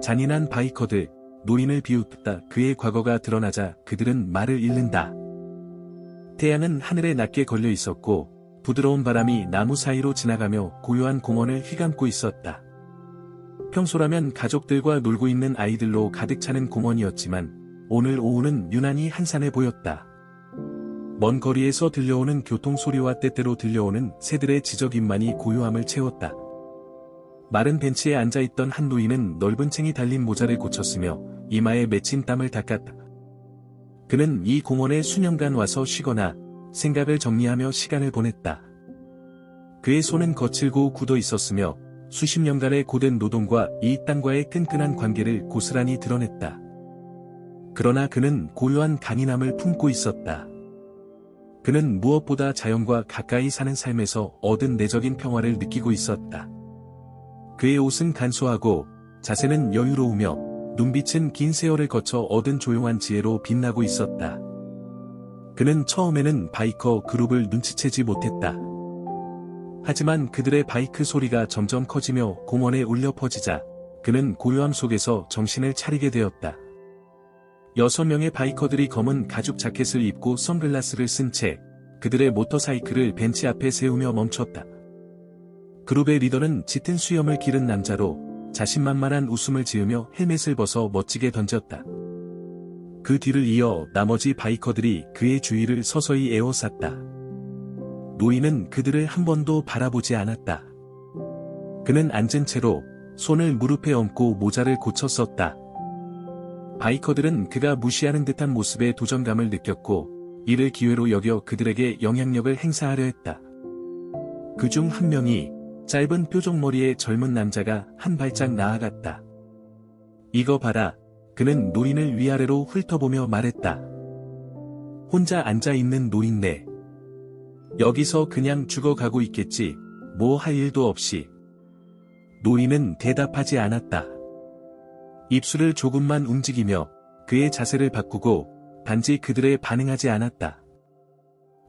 잔인한 바이커들, 노인을 비웃다 그의 과거가 드러나자 그들은 말을 잃는다. 태양은 하늘에 낮게 걸려 있었고 부드러운 바람이 나무 사이로 지나가며 고요한 공원을 휘감고 있었다. 평소라면 가족들과 놀고 있는 아이들로 가득 차는 공원이었지만 오늘 오후는 유난히 한산해 보였다. 먼 거리에서 들려오는 교통소리와 때때로 들려오는 새들의 지저귀만이 고요함을 채웠다. 마른 벤치에 앉아있던 한 노인은 넓은 챙이 달린 모자를 고쳤으며 이마에 맺힌 땀을 닦았다. 그는 이 공원에 수년간 와서 쉬거나 생각을 정리하며 시간을 보냈다. 그의 손은 거칠고 굳어 있었으며 수십 년간의 고된 노동과 이 땅과의 끈끈한 관계를 고스란히 드러냈다. 그러나 그는 고요한 간인함을 품고 있었다. 그는 무엇보다 자연과 가까이 사는 삶에서 얻은 내적인 평화를 느끼고 있었다. 그의 옷은 간소하고 자세는 여유로우며 눈빛은 긴 세월을 거쳐 얻은 조용한 지혜로 빛나고 있었다. 그는 처음에는 바이커 그룹을 눈치채지 못했다. 하지만 그들의 바이크 소리가 점점 커지며 공원에 울려 퍼지자 그는 고요함 속에서 정신을 차리게 되었다. 여섯 명의 바이커들이 검은 가죽 자켓을 입고 선글라스를 쓴 채 그들의 모터사이클을 벤치 앞에 세우며 멈췄다. 그룹의 리더는 짙은 수염을 기른 남자로 자신만만한 웃음을 지으며 헬멧을 벗어 멋지게 던졌다. 그 뒤를 이어 나머지 바이커들이 그의 주위를 서서히 에워쌌다. 노인은 그들을 한 번도 바라보지 않았다. 그는 앉은 채로 손을 무릎에 얹고 모자를 고쳐 썼다. 바이커들은 그가 무시하는 듯한 모습에 도전감을 느꼈고 이를 기회로 여겨 그들에게 영향력을 행사하려 했다. 그 중 한 명이 짧은 뾰족머리의 젊은 남자가 한 발짝 나아갔다. 이거 봐라. 그는 노인을 위아래로 훑어보며 말했다. 혼자 앉아있는 노인네. 여기서 그냥 죽어가고 있겠지, 뭐 할 일도 없이. 노인은 대답하지 않았다. 입술을 조금만 움직이며 그의 자세를 바꾸고 단지 그들에 반응하지 않았다.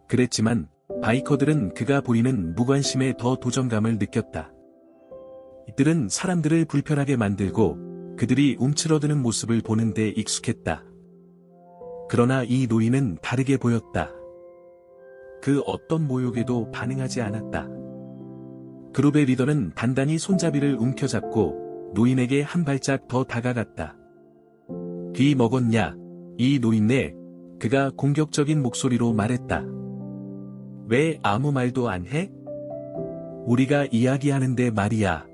그랬지만 바이커들은 그가 보이는 무관심에 더 도전감을 느꼈다. 이들은 사람들을 불편하게 만들고 그들이 움츠러드는 모습을 보는 데 익숙했다. 그러나 이 노인은 다르게 보였다. 그 어떤 모욕에도 반응하지 않았다. 그룹의 리더는 단단히 손잡이를 움켜잡고 노인에게 한 발짝 더 다가갔다. 귀 먹었냐? 이 노인네, 그가 공격적인 목소리로 말했다. 왜 아무 말도 안 해? 우리가 이야기하는데 말이야.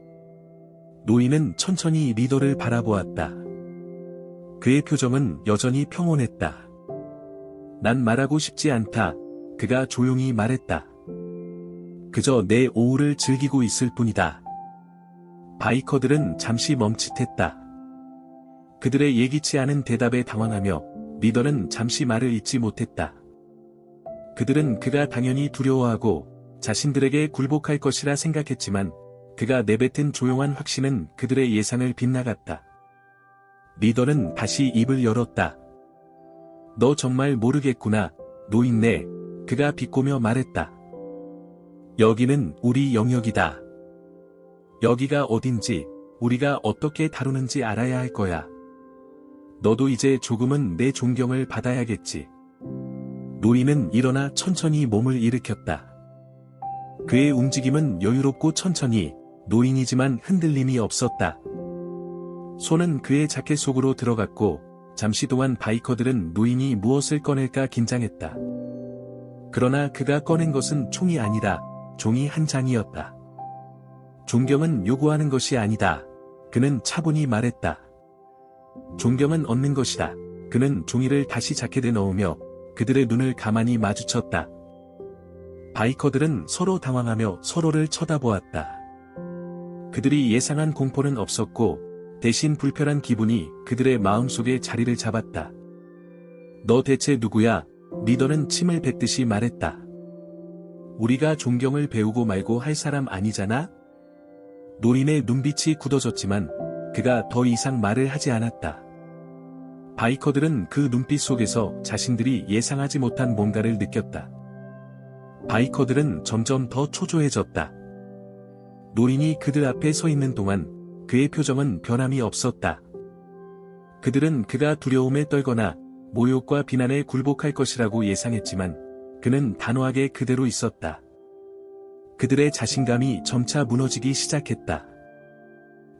노인은 천천히 리더를 바라보았다. 그의 표정은 여전히 평온했다. 난 말하고 싶지 않다. 그가 조용히 말했다. 그저 내 오후를 즐기고 있을 뿐이다. 바이커들은 잠시 멈칫했다. 그들의 예기치 않은 대답에 당황하며 리더는 잠시 말을 잇지 못했다. 그들은 그가 당연히 두려워하고 자신들에게 굴복할 것이라 생각했지만 그가 내뱉은 조용한 확신은 그들의 예상을 빗나갔다. 리더는 다시 입을 열었다. 너 정말 모르겠구나, 노인네, 그가 비꼬며 말했다. 여기는 우리 영역이다. 여기가 어딘지, 우리가 어떻게 다루는지 알아야 할 거야. 너도 이제 조금은 내 존경을 받아야겠지. 노인은 일어나 천천히 몸을 일으켰다. 그의 움직임은 여유롭고 천천히, 노인이지만 흔들림이 없었다. 손은 그의 자켓 속으로 들어갔고, 잠시 동안 바이커들은 노인이 무엇을 꺼낼까 긴장했다. 그러나 그가 꺼낸 것은 총이 아니라 종이 한 장이었다. 존경은 요구하는 것이 아니다. 그는 차분히 말했다. 존경은 얻는 것이다. 그는 종이를 다시 자켓에 넣으며 그들의 눈을 가만히 마주쳤다. 바이커들은 서로 당황하며 서로를 쳐다보았다. 그들이 예상한 공포는 없었고 대신 불편한 기분이 그들의 마음속에 자리를 잡았다. 너 대체 누구야? 리더는 침을 뱉듯이 말했다. 우리가 존경을 배우고 말고 할 사람 아니잖아? 노인의 눈빛이 굳어졌지만 그가 더 이상 말을 하지 않았다. 바이커들은 그 눈빛 속에서 자신들이 예상하지 못한 뭔가를 느꼈다. 바이커들은 점점 더 초조해졌다. 노인이 그들 앞에 서 있는 동안 그의 표정은 변함이 없었다. 그들은 그가 두려움에 떨거나 모욕과 비난에 굴복할 것이라고 예상했지만 그는 단호하게 그대로 있었다. 그들의 자신감이 점차 무너지기 시작했다.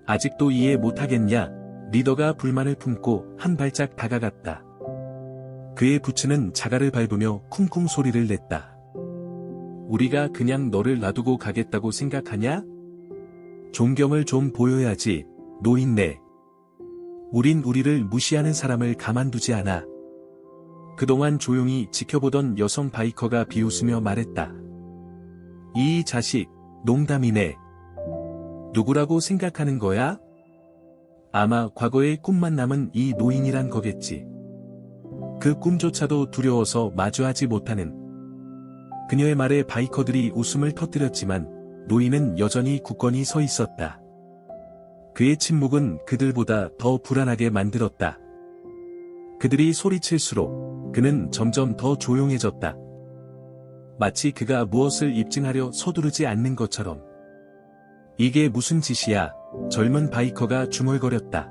아직도 이해 못하겠냐? 리더가 불만을 품고 한 발짝 다가갔다. 그의 부츠는 자갈을 밟으며 쿵쿵 소리를 냈다. 우리가 그냥 너를 놔두고 가겠다고 생각하냐? 존경을 좀 보여야지, 노인네. 우린 우리를 무시하는 사람을 가만두지 않아. 그동안 조용히 지켜보던 여성 바이커가 비웃으며 말했다. 이 자식, 농담이네. 누구라고 생각하는 거야? 아마 과거의 꿈만 남은 이 노인이란 거겠지. 그 꿈조차도 두려워서 마주하지 못하는. 그녀의 말에 바이커들이 웃음을 터뜨렸지만 노인은 여전히 굳건히 서 있었다. 그의 침묵은 그들보다 더 불안하게 만들었다. 그들이 소리칠수록 그는 점점 더 조용해졌다. 마치 그가 무엇을 입증하려 서두르지 않는 것처럼. 이게 무슨 짓이야, 젊은 바이커가 중얼거렸다.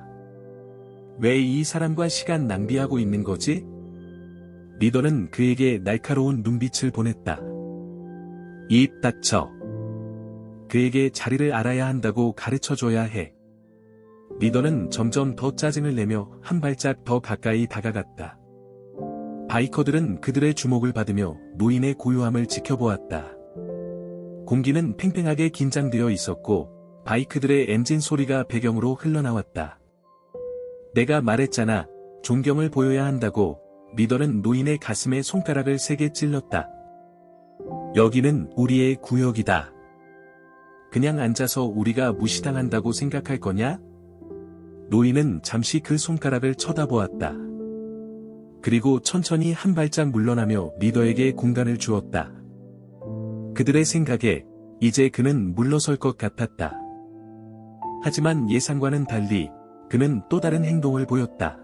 왜 이 사람과 시간 낭비하고 있는 거지? 리더는 그에게 날카로운 눈빛을 보냈다. 입 닥쳐. 그에게 자리를 알아야 한다고 가르쳐줘야 해. 리더는 점점 더 짜증을 내며 한 발짝 더 가까이 다가갔다. 바이커들은 그들의 주목을 받으며 노인의 고요함을 지켜보았다. 공기는 팽팽하게 긴장되어 있었고 바이크들의 엔진 소리가 배경으로 흘러나왔다. 내가 말했잖아. 존경을 보여야 한다고 리더는 노인의 가슴에 손가락을 세게 찔렀다. 여기는 우리의 구역이다. 그냥 앉아서 우리가 무시당한다고 생각할 거냐? 노인은 잠시 그 손가락을 쳐다보았다. 그리고 천천히 한 발짝 물러나며 리더에게 공간을 주었다. 그들의 생각에 이제 그는 물러설 것 같았다. 하지만 예상과는 달리 그는 또 다른 행동을 보였다.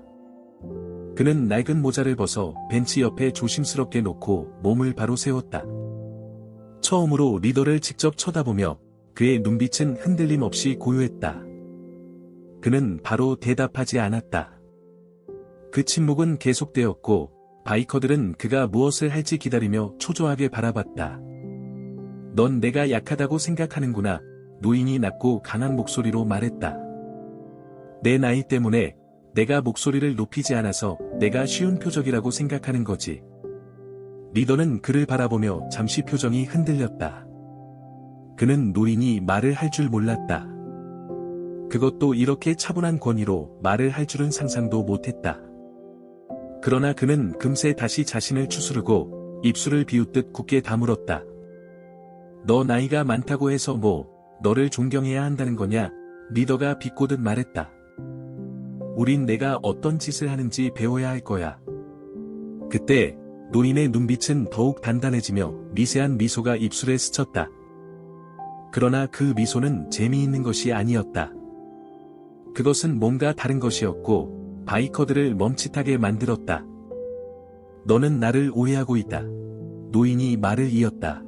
그는 낡은 모자를 벗어 벤치 옆에 조심스럽게 놓고 몸을 바로 세웠다. 처음으로 리더를 직접 쳐다보며 그의 눈빛은 흔들림 없이 고요했다. 그는 바로 대답하지 않았다. 그 침묵은 계속되었고 바이커들은 그가 무엇을 할지 기다리며 초조하게 바라봤다. 넌 내가 약하다고 생각하는구나. 노인이 낮고 강한 목소리로 말했다. 내 나이 때문에 내가 목소리를 높이지 않아서 내가 쉬운 표적이라고 생각하는 거지. 리더는 그를 바라보며 잠시 표정이 흔들렸다. 그는 노인이 말을 할 줄 몰랐다. 그것도 이렇게 차분한 권위로 말을 할 줄은 상상도 못했다. 그러나 그는 금세 다시 자신을 추스르고 입술을 비웃듯 굳게 다물었다. 너 나이가 많다고 해서 뭐, 너를 존경해야 한다는 거냐? 리더가 비꼬듯 말했다. 우린 내가 어떤 짓을 하는지 배워야 할 거야. 그때 노인의 눈빛은 더욱 단단해지며 미세한 미소가 입술에 스쳤다. 그러나 그 미소는 재미있는 것이 아니었다. 그것은 뭔가 다른 것이었고 바이커들을 멈칫하게 만들었다. 너는 나를 오해하고 있다. 노인이 말을 이었다.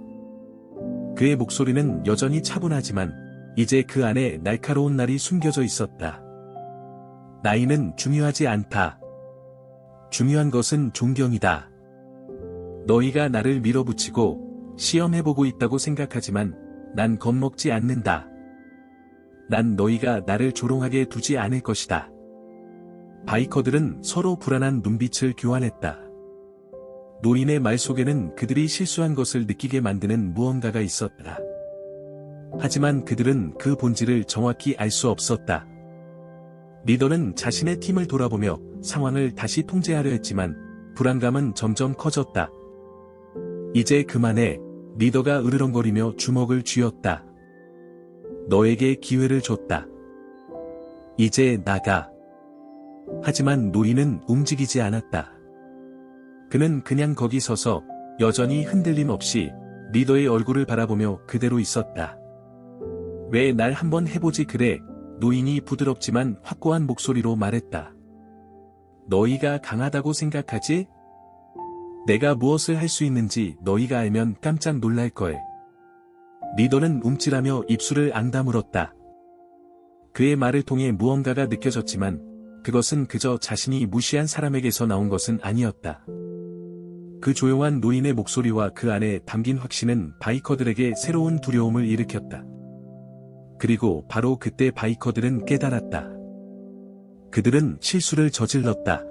그의 목소리는 여전히 차분하지만 이제 그 안에 날카로운 날이 숨겨져 있었다. 나이는 중요하지 않다. 중요한 것은 존경이다. 너희가 나를 밀어붙이고 시험해보고 있다고 생각하지만 난 겁먹지 않는다. 난 너희가 나를 조롱하게 두지 않을 것이다. 바이커들은 서로 불안한 눈빛을 교환했다. 노인의 말 속에는 그들이 실수한 것을 느끼게 만드는 무언가가 있었다. 하지만 그들은 그 본질을 정확히 알 수 없었다. 리더는 자신의 팀을 돌아보며 상황을 다시 통제하려 했지만 불안감은 점점 커졌다. 이제 그만해 리더가 으르렁거리며 주먹을 쥐었다. 너에게 기회를 줬다. 이제 나가. 하지만 노인은 움직이지 않았다. 그는 그냥 거기 서서 여전히 흔들림 없이 리더의 얼굴을 바라보며 그대로 있었다. 왜 날 한번 해보지 그래 노인이 부드럽지만 확고한 목소리로 말했다. 너희가 강하다고 생각하지? 내가 무엇을 할 수 있는지 너희가 알면 깜짝 놀랄 걸. 리더는 움찔하며 입술을 앙다물었다. 그의 말을 통해 무언가가 느껴졌지만 그것은 그저 자신이 무시한 사람에게서 나온 것은 아니었다. 그 조용한 노인의 목소리와 그 안에 담긴 확신은 바이커들에게 새로운 두려움을 일으켰다. 그리고 바로 그때 바이커들은 깨달았다. 그들은 실수를 저질렀다.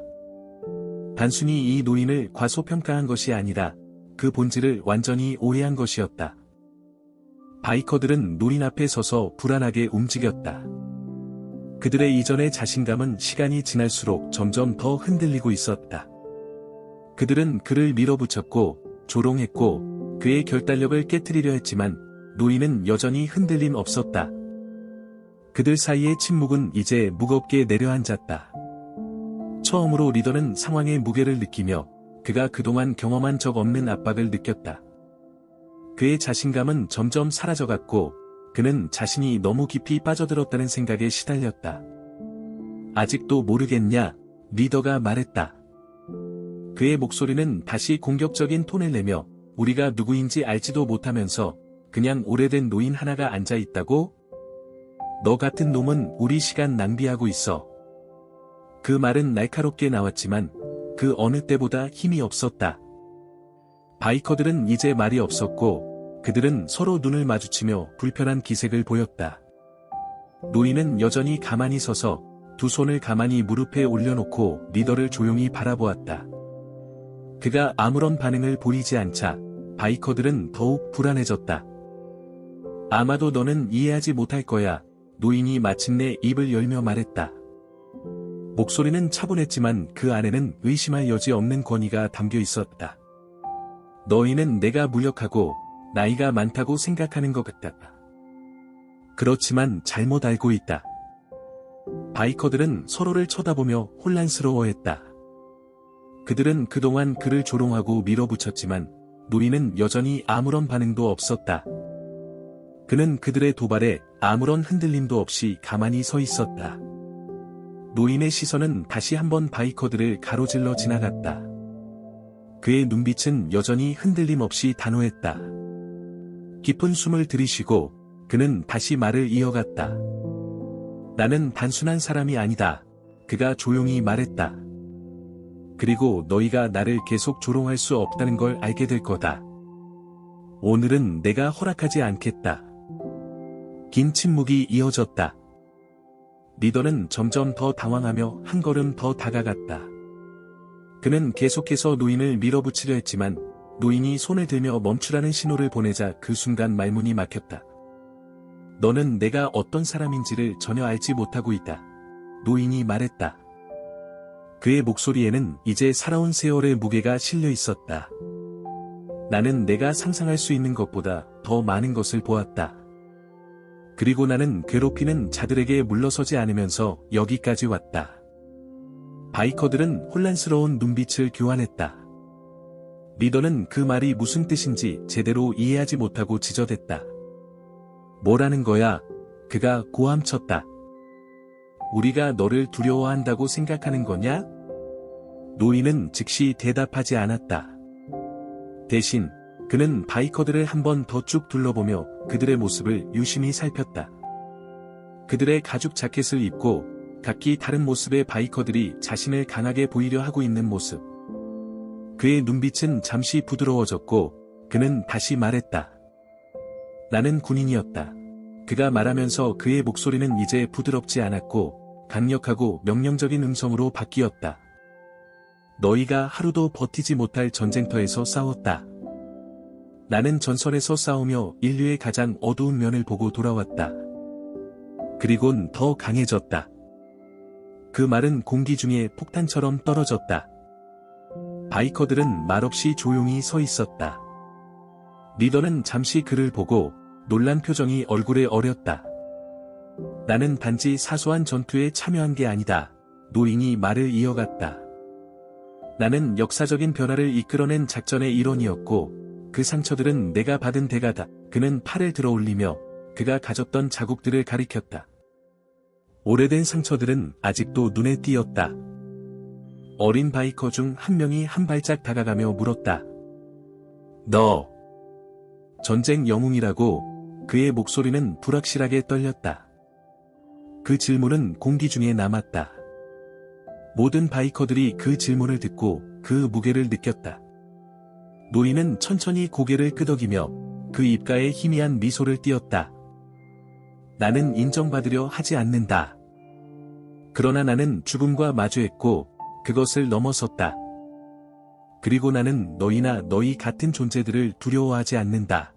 단순히 이 노인을 과소평가한 것이 아니라 그 본질을 완전히 오해한 것이었다. 바이커들은 노인 앞에 서서 불안하게 움직였다. 그들의 이전의 자신감은 시간이 지날수록 점점 더 흔들리고 있었다. 그들은 그를 밀어붙였고 조롱했고 그의 결단력을 깨뜨리려 했지만 노인은 여전히 흔들림 없었다. 그들 사이의 침묵은 이제 무겁게 내려앉았다. 처음으로 리더는 상황의 무게를 느끼며 그가 그동안 경험한 적 없는 압박을 느꼈다. 그의 자신감은 점점 사라져갔고 그는 자신이 너무 깊이 빠져들었다는 생각에 시달렸다. 아직도 모르겠냐? 리더가 말했다. 그의 목소리는 다시 공격적인 톤을 내며 우리가 누구인지 알지도 못하면서 그냥 오래된 노인 하나가 앉아 있다고? 너 같은 놈은 우리 시간 낭비하고 있어. 그 말은 날카롭게 나왔지만 그 어느 때보다 힘이 없었다. 바이커들은 이제 말이 없었고 그들은 서로 눈을 마주치며 불편한 기색을 보였다. 노인은 여전히 가만히 서서 두 손을 가만히 무릎에 올려놓고 리더를 조용히 바라보았다. 그가 아무런 반응을 보이지 않자 바이커들은 더욱 불안해졌다. 아마도 너는 이해하지 못할 거야. 노인이 마침내 입을 열며 말했다. 목소리는 차분했지만 그 안에는 의심할 여지 없는 권위가 담겨 있었다. 너희는 내가 무력하고 나이가 많다고 생각하는 것 같다. 그렇지만 잘못 알고 있다. 바이커들은 서로를 쳐다보며 혼란스러워했다. 그들은 그동안 그를 조롱하고 밀어붙였지만 노인은 여전히 아무런 반응도 없었다. 그는 그들의 도발에 아무런 흔들림도 없이 가만히 서 있었다. 노인의 시선은 다시 한번 바이커들을 가로질러 지나갔다. 그의 눈빛은 여전히 흔들림 없이 단호했다. 깊은 숨을 들이쉬고 그는 다시 말을 이어갔다. 나는 단순한 사람이 아니다. 그가 조용히 말했다. 그리고 너희가 나를 계속 조롱할 수 없다는 걸 알게 될 거다. 오늘은 내가 허락하지 않겠다. 긴 침묵이 이어졌다. 리더는 점점 더 당황하며 한 걸음 더 다가갔다. 그는 계속해서 노인을 밀어붙이려 했지만 노인이 손을 들며 멈추라는 신호를 보내자 그 순간 말문이 막혔다. 너는 내가 어떤 사람인지를 전혀 알지 못하고 있다. 노인이 말했다. 그의 목소리에는 이제 살아온 세월의 무게가 실려 있었다. 나는 내가 상상할 수 있는 것보다 더 많은 것을 보았다. 그리고 나는 괴롭히는 자들에게 물러서지 않으면서 여기까지 왔다. 바이커들은 혼란스러운 눈빛을 교환했다. 리더는 그 말이 무슨 뜻인지 제대로 이해하지 못하고 지저댔다. 뭐라는 거야? 그가 고함쳤다. 우리가 너를 두려워한다고 생각하는 거냐? 노인은 즉시 대답하지 않았다. 대신 그는 바이커들을 한 번 더 쭉 둘러보며 그들의 모습을 유심히 살폈다. 그들의 가죽 자켓을 입고 각기 다른 모습의 바이커들이 자신을 강하게 보이려 하고 있는 모습. 그의 눈빛은 잠시 부드러워졌고 그는 다시 말했다. 나는 군인이었다. 그가 말하면서 그의 목소리는 이제 부드럽지 않았고 강력하고 명령적인 음성으로 바뀌었다. 너희가 하루도 버티지 못할 전쟁터에서 싸웠다. 나는 전선에서 싸우며 인류의 가장 어두운 면을 보고 돌아왔다. 그리곤 더 강해졌다. 그 말은 공기 중에 폭탄처럼 떨어졌다. 바이커들은 말없이 조용히 서 있었다. 리더는 잠시 그를 보고 놀란 표정이 얼굴에 어렸다. 나는 단지 사소한 전투에 참여한 게 아니다. 노인이 말을 이어갔다. 나는 역사적인 변화를 이끌어낸 작전의 일원이었고 그 상처들은 내가 받은 대가다. 그는 팔을 들어 올리며 그가 가졌던 자국들을 가리켰다. 오래된 상처들은 아직도 눈에 띄었다. 어린 바이커 중 한 명이 한 발짝 다가가며 물었다. 너 전쟁 영웅이라고 그의 목소리는 불확실하게 떨렸다. 그 질문은 공기 중에 남았다. 모든 바이커들이 그 질문을 듣고 그 무게를 느꼈다. 노인은 천천히 고개를 끄덕이며 그 입가에 희미한 미소를 띄었다. 나는 인정받으려 하지 않는다. 그러나 나는 죽음과 마주했고 그것을 넘어섰다. 그리고 나는 너희나 너희 같은 존재들을 두려워하지 않는다.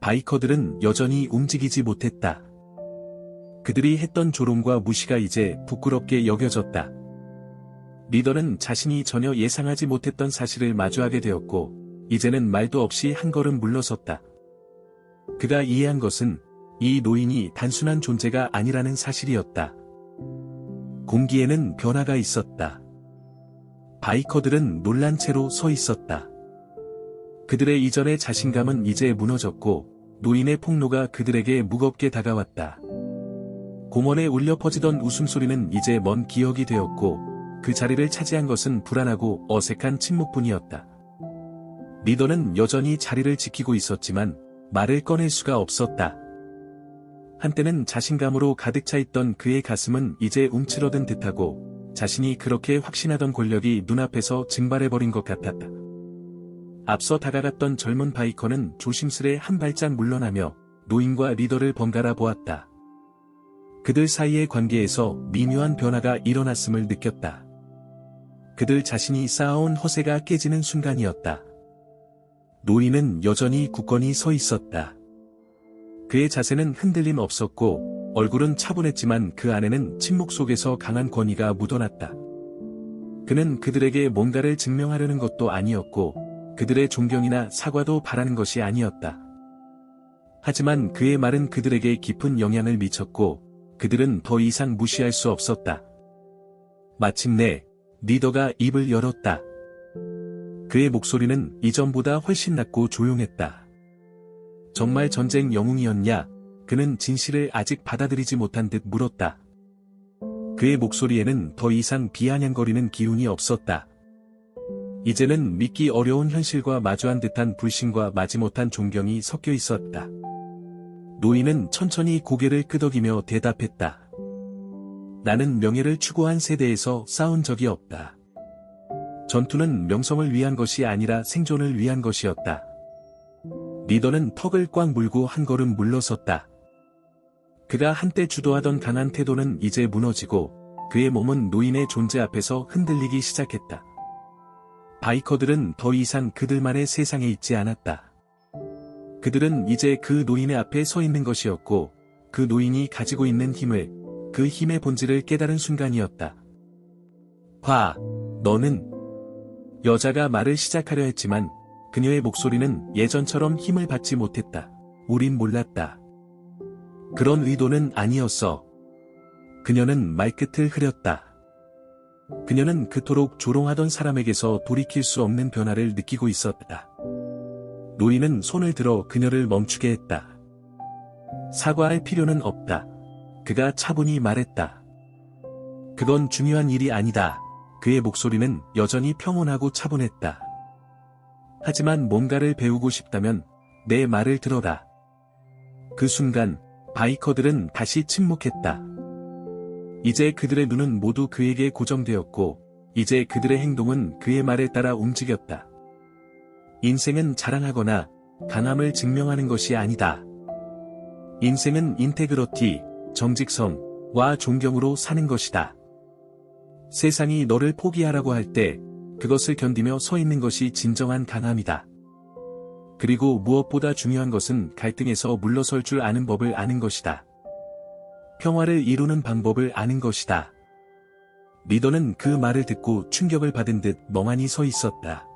바이커들은 여전히 움직이지 못했다. 그들이 했던 조롱과 무시가 이제 부끄럽게 여겨졌다. 리더는 자신이 전혀 예상하지 못했던 사실을 마주하게 되었고, 이제는 말도 없이 한 걸음 물러섰다. 그가 이해한 것은 이 노인이 단순한 존재가 아니라는 사실이었다. 공기에는 변화가 있었다. 바이커들은 놀란 채로 서 있었다. 그들의 이전의 자신감은 이제 무너졌고 노인의 폭로가 그들에게 무겁게 다가왔다. 공원에 울려 퍼지던 웃음소리는 이제 먼 기억이 되었고 그 자리를 차지한 것은 불안하고 어색한 침묵뿐이었다. 리더는 여전히 자리를 지키고 있었지만 말을 꺼낼 수가 없었다. 한때는 자신감으로 가득 차 있던 그의 가슴은 이제 움츠러든 듯하고 자신이 그렇게 확신하던 권력이 눈앞에서 증발해버린 것 같았다. 앞서 다가갔던 젊은 바이커는 조심스레 한 발짝 물러나며 노인과 리더를 번갈아 보았다. 그들 사이의 관계에서 미묘한 변화가 일어났음을 느꼈다. 그들 자신이 쌓아온 허세가 깨지는 순간이었다. 노인은 여전히 굳건히 서 있었다. 그의 자세는 흔들림 없었고 얼굴은 차분했지만 그 안에는 침묵 속에서 강한 권위가 묻어났다. 그는 그들에게 뭔가를 증명하려는 것도 아니었고 그들의 존경이나 사과도 바라는 것이 아니었다. 하지만 그의 말은 그들에게 깊은 영향을 미쳤고 그들은 더 이상 무시할 수 없었다. 마침내 리더가 입을 열었다. 그의 목소리는 이전보다 훨씬 낮고 조용했다. 정말 전쟁 영웅이었냐? 그는 진실을 아직 받아들이지 못한 듯 물었다. 그의 목소리에는 더 이상 비아냥거리는 기운이 없었다. 이제는 믿기 어려운 현실과 마주한 듯한 불신과 마지못한 존경이 섞여 있었다. 노인은 천천히 고개를 끄덕이며 대답했다. 나는 명예를 추구한 세대에서 싸운 적이 없다. 전투는 명성을 위한 것이 아니라 생존을 위한 것이었다. 리더는 턱을 꽉 물고 한 걸음 물러섰다. 그가 한때 주도하던 강한 태도는 이제 무너지고 그의 몸은 노인의 존재 앞에서 흔들리기 시작했다. 바이커들은 더 이상 그들만의 세상에 있지 않았다. 그들은 이제 그 노인의 앞에 서 있는 것이었고 그 노인이 가지고 있는 힘을 그 힘의 본질을 깨달은 순간이었다. 봐, 너는 여자가 말을 시작하려 했지만 그녀의 목소리는 예전처럼 힘을 받지 못했다. 우린 몰랐다. 그런 의도는 아니었어. 그녀는 말끝을 흐렸다. 그녀는 그토록 조롱하던 사람에게서 돌이킬 수 없는 변화를 느끼고 있었다. 노인은 손을 들어 그녀를 멈추게 했다. 사과할 필요는 없다. 그가 차분히 말했다. 그건 중요한 일이 아니다. 그의 목소리는 여전히 평온하고 차분했다. 하지만 뭔가를 배우고 싶다면 내 말을 들어라. 그 순간 바이커들은 다시 침묵했다. 이제 그들의 눈은 모두 그에게 고정되었고 이제 그들의 행동은 그의 말에 따라 움직였다. 인생은 자랑하거나 강함을 증명하는 것이 아니다. 인생은 인테그러티, 정직성과 존경으로 사는 것이다. 세상이 너를 포기하라고 할 때 그것을 견디며 서 있는 것이 진정한 강함이다. 그리고 무엇보다 중요한 것은 갈등에서 물러설 줄 아는 법을 아는 것이다. 평화를 이루는 방법을 아는 것이다. 리더는 그 말을 듣고 충격을 받은 듯 멍하니 서 있었다.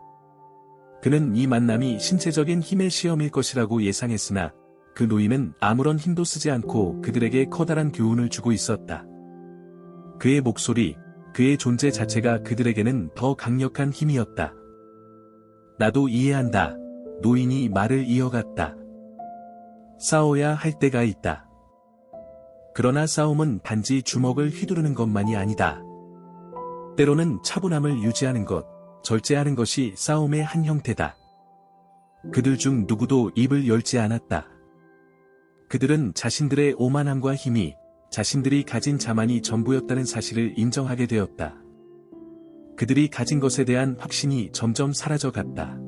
그는 이 만남이 신체적인 힘의 시험일 것이라고 예상했으나 그 노인은 아무런 힘도 쓰지 않고 그들에게 커다란 교훈을 주고 있었다. 그의 목소리, 그의 존재 자체가 그들에게는 더 강력한 힘이었다. 나도 이해한다. 노인이 말을 이어갔다. 싸워야 할 때가 있다. 그러나 싸움은 단지 주먹을 휘두르는 것만이 아니다. 때로는 차분함을 유지하는 것, 절제하는 것이 싸움의 한 형태다. 그들 중 누구도 입을 열지 않았다. 그들은 자신들의 오만함과 힘이 자신들이 가진 자만이 전부였다는 사실을 인정하게 되었다. 그들이 가진 것에 대한 확신이 점점 사라져 갔다.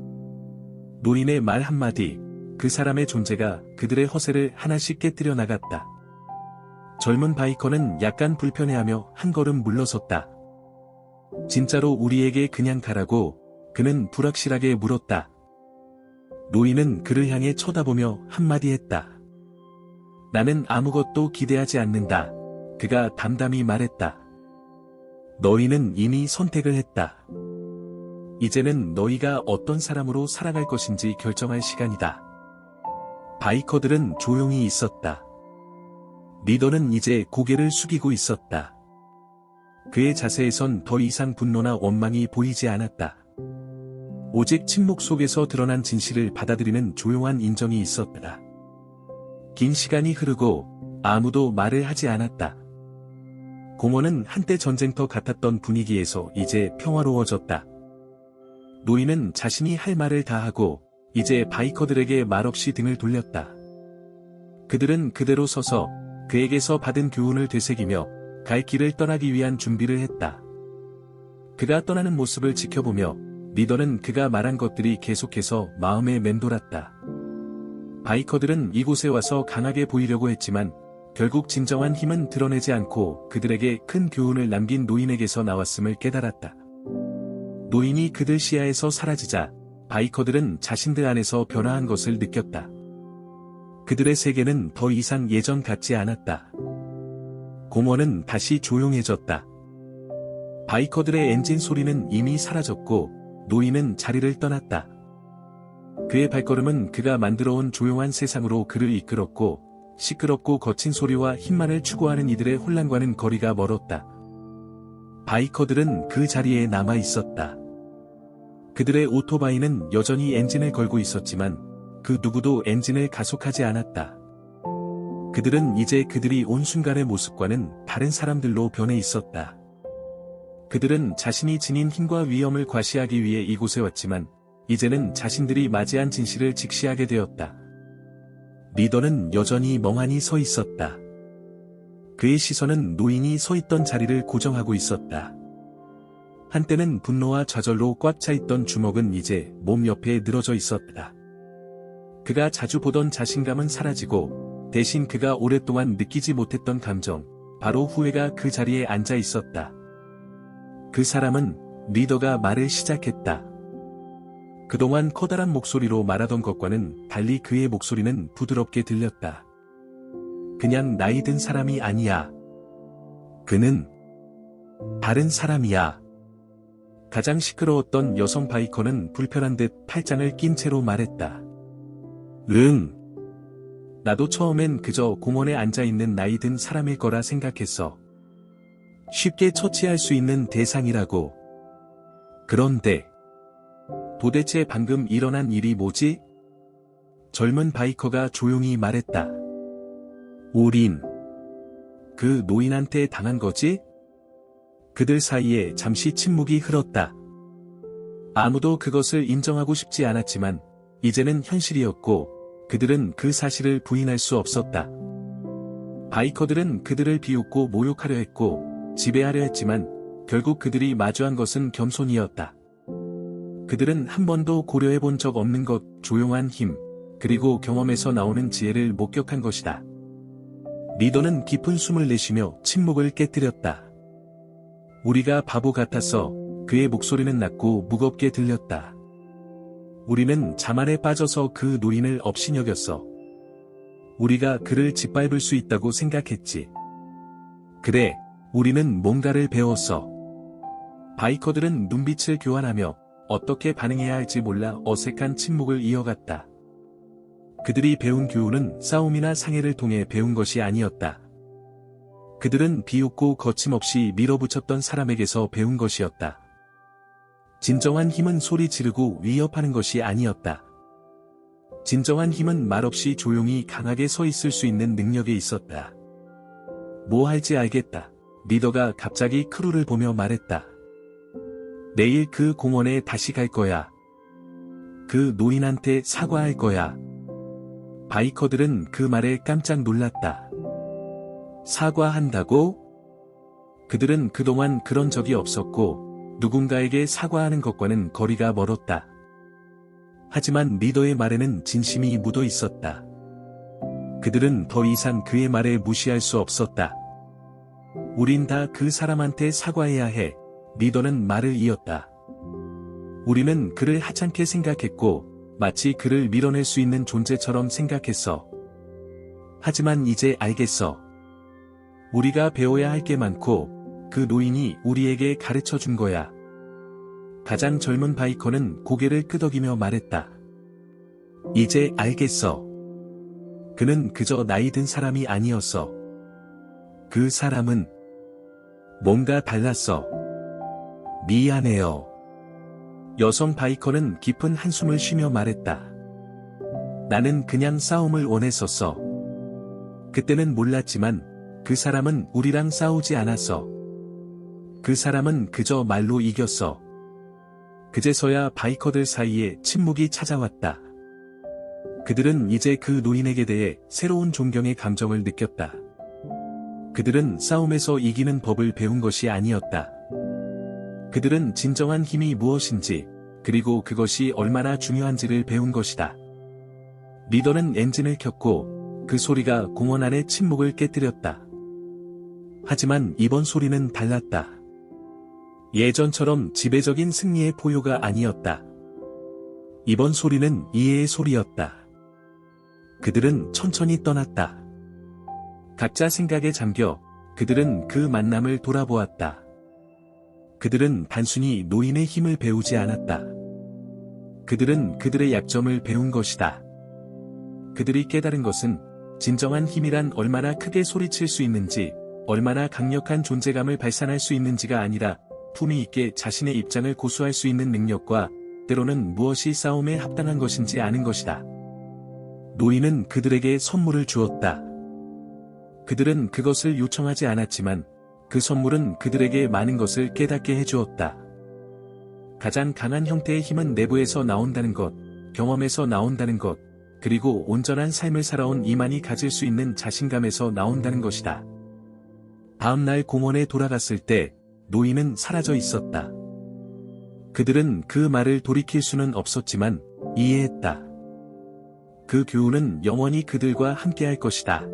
노인의 말 한마디, 그 사람의 존재가 그들의 허세를 하나씩 깨뜨려 나갔다. 젊은 바이커는 약간 불편해하며 한 걸음 물러섰다. 진짜로 우리에게 그냥 가라고 그는 불확실하게 물었다. 노인은 그를 향해 쳐다보며 한마디 했다. 나는 아무것도 기대하지 않는다. 그가 담담히 말했다. 너희는 이미 선택을 했다. 이제는 너희가 어떤 사람으로 살아갈 것인지 결정할 시간이다. 바이커들은 조용히 있었다. 리더는 이제 고개를 숙이고 있었다. 그의 자세에선 더 이상 분노나 원망이 보이지 않았다. 오직 침묵 속에서 드러난 진실을 받아들이는 조용한 인정이 있었다. 긴 시간이 흐르고 아무도 말을 하지 않았다. 공원은 한때 전쟁터 같았던 분위기에서 이제 평화로워졌다. 노인은 자신이 할 말을 다 하고 이제 바이커들에게 말없이 등을 돌렸다. 그들은 그대로 서서 그에게서 받은 교훈을 되새기며 갈 길을 떠나기 위한 준비를 했다. 그가 떠나는 모습을 지켜보며 리더는 그가 말한 것들이 계속해서 마음에 맴돌았다. 바이커들은 이곳에 와서 강하게 보이려고 했지만 결국 진정한 힘은 드러내지 않고 그들에게 큰 교훈을 남긴 노인에게서 나왔음을 깨달았다. 노인이 그들 시야에서 사라지자 바이커들은 자신들 안에서 변화한 것을 느꼈다. 그들의 세계는 더 이상 예전 같지 않았다. 공원은 다시 조용해졌다. 바이커들의 엔진 소리는 이미 사라졌고 노인은 자리를 떠났다. 그의 발걸음은 그가 만들어온 조용한 세상으로 그를 이끌었고 시끄럽고 거친 소리와 힘만을 추구하는 이들의 혼란과는 거리가 멀었다. 바이커들은 그 자리에 남아 있었다. 그들의 오토바이는 여전히 엔진을 걸고 있었지만 그 누구도 엔진을 가속하지 않았다. 그들은 이제 그들이 온 순간의 모습과는 다른 사람들로 변해 있었다. 그들은 자신이 지닌 힘과 위험을 과시하기 위해 이곳에 왔지만 이제는 자신들이 맞이한 진실을 직시하게 되었다. 리더는 여전히 멍하니 서 있었다. 그의 시선은 노인이 서 있던 자리를 고정하고 있었다. 한때는 분노와 좌절로 꽉 차 있던 주먹은 이제 몸 옆에 늘어져 있었다. 그가 자주 보던 자신감은 사라지고 대신 그가 오랫동안 느끼지 못했던 감정, 바로 후회가 그 자리에 앉아 있었다. 그 사람은 리더가 말을 시작했다. 그동안 커다란 목소리로 말하던 것과는 달리 그의 목소리는 부드럽게 들렸다. 그냥 나이 든 사람이 아니야. 그는 다른 사람이야. 가장 시끄러웠던 여성 바이커는 불편한 듯 팔짱을 낀 채로 말했다. 응. 나도 처음엔 그저 공원에 앉아있는 나이 든 사람일 거라 생각했어. 쉽게 처치할 수 있는 대상이라고. 그런데, 도대체 방금 일어난 일이 뭐지? 젊은 바이커가 조용히 말했다. 우린 그 노인한테 당한 거지? 그들 사이에 잠시 침묵이 흘렀다. 아무도 그것을 인정하고 싶지 않았지만 이제는 현실이었고 그들은 그 사실을 부인할 수 없었다. 바이커들은 그들을 비웃고 모욕하려 했고 지배하려 했지만 결국 그들이 마주한 것은 겸손이었다. 그들은 한 번도 고려해 본 적 없는 것, 조용한 힘, 그리고 경험에서 나오는 지혜를 목격한 것이다. 리더는 깊은 숨을 내쉬며 침묵을 깨뜨렸다. 우리가 바보 같았어. 그의 목소리는 낮고 무겁게 들렸다. 우리는 자만에 빠져서 그 노인을 업신여겼어. 우리가 그를 짓밟을 수 있다고 생각했지. 그래, 우리는 뭔가를 배웠어. 바이커들은 눈빛을 교환하며 어떻게 반응해야 할지 몰라 어색한 침묵을 이어갔다. 그들이 배운 교훈은 싸움이나 상해를 통해 배운 것이 아니었다. 그들은 비웃고 거침없이 밀어붙였던 사람에게서 배운 것이었다. 진정한 힘은 소리 지르고 위협하는 것이 아니었다. 진정한 힘은 말없이 조용히 강하게 서 있을 수 있는 능력에 있었다. 뭐 할지 알겠다. 리더가 갑자기 크루를 보며 말했다. 내일 그 공원에 다시 갈 거야. 그 노인한테 사과할 거야. 바이커들은 그 말에 깜짝 놀랐다. 사과한다고? 그들은 그동안 그런 적이 없었고, 누군가에게 사과하는 것과는 거리가 멀었다. 하지만 리더의 말에는 진심이 묻어 있었다. 그들은 더 이상 그의 말에 무시할 수 없었다. 우린 다 그 사람한테 사과해야 해. 리더는 말을 이었다. 우리는 그를 하찮게 생각했고, 마치 그를 밀어낼 수 있는 존재처럼 생각했어. 하지만 이제 알겠어. 우리가 배워야 할 게 많고, 그 노인이 우리에게 가르쳐 준 거야. 가장 젊은 바이커는 고개를 끄덕이며 말했다. 이제 알겠어. 그는 그저 나이 든 사람이 아니었어. 그 사람은 뭔가 달랐어. 미안해요. 여성 바이커는 깊은 한숨을 쉬며 말했다. 나는 그냥 싸움을 원했었어. 그때는 몰랐지만 그 사람은 우리랑 싸우지 않았어. 그 사람은 그저 말로 이겼어. 그제서야 바이커들 사이에 침묵이 찾아왔다. 그들은 이제 그 노인에게 대해 새로운 존경의 감정을 느꼈다. 그들은 싸움에서 이기는 법을 배운 것이 아니었다. 그들은 진정한 힘이 무엇인지, 그리고 그것이 얼마나 중요한지를 배운 것이다. 리더는 엔진을 켰고, 그 소리가 공원 안의 침묵을 깨뜨렸다. 하지만 이번 소리는 달랐다. 예전처럼 지배적인 승리의 포효가 아니었다. 이번 소리는 이해의 소리였다. 그들은 천천히 떠났다. 각자 생각에 잠겨 그들은 그 만남을 돌아보았다. 그들은 단순히 노인의 힘을 배우지 않았다. 그들은 그들의 약점을 배운 것이다. 그들이 깨달은 것은 진정한 힘이란 얼마나 크게 소리칠 수 있는지, 얼마나 강력한 존재감을 발산할 수 있는지가 아니라 품위 있게 자신의 입장을 고수할 수 있는 능력과 때로는 무엇이 싸움에 합당한 것인지 아는 것이다. 노인은 그들에게 선물을 주었다. 그들은 그것을 요청하지 않았지만 그 선물은 그들에게 많은 것을 깨닫게 해주었다. 가장 강한 형태의 힘은 내부에서 나온다는 것, 경험에서 나온다는 것, 그리고 온전한 삶을 살아온 이만이 가질 수 있는 자신감에서 나온다는 것이다. 다음날 공원에 돌아갔을 때 노인은 사라져 있었다. 그들은 그 말을 돌이킬 수는 없었지만 이해했다. 그 교훈은 영원히 그들과 함께할 것이다.